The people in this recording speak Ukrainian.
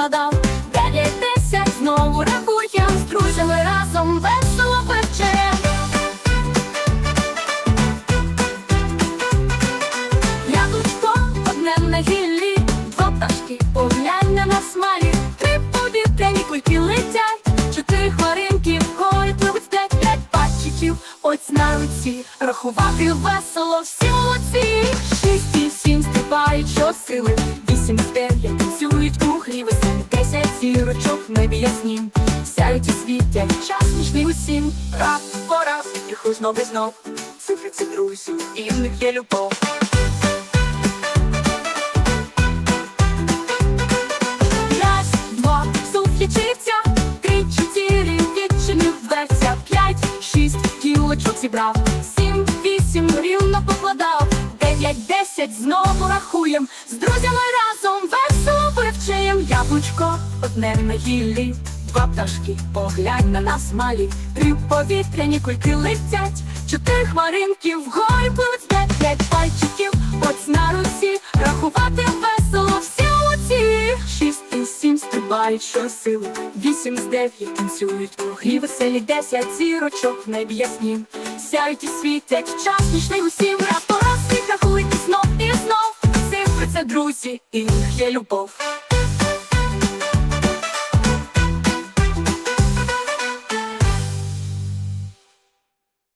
складав Дев'ять, десять, знову рахуєм з друзями разом весело вечеря. Я тут по одне на гіллі, два пташки, погляння на смалі, три повітряні кульки летять, чотири хваринки в горі пливуть п'ять, п'ять пачиків, ось на руці, рахувати весело всі молодці, шість і сім стрибають щосили вісім і дев'ять танцюють у грі веселі, десять зірочок в небі ясні, сяють і світять, час нічний усім, раз по раз, їх знов і знов, цифри друзі, і в них є любов. Раз, два, дверця, п'ять, шість, кілочок зібрав, сім, вісім, рівно покладав, дев'ять, десять, знову рахуєм, з друзями яблучко, одне на гіллі, два пташки, поглянь на нас малі, три повітряні кульки летять, чотири хмаринки вгорі пливуть п'ять, п'ять пальчиків, ось на руці, рахувати весело всі молодці. Шість і сім стрибають щосили, вісім з дев'ять танцюють у веселі, десять зірочок в небі ясні, сяють і світять, час нічний усім, раз по раз їх рахують знов і знов, цифри це друзі, і них є любов.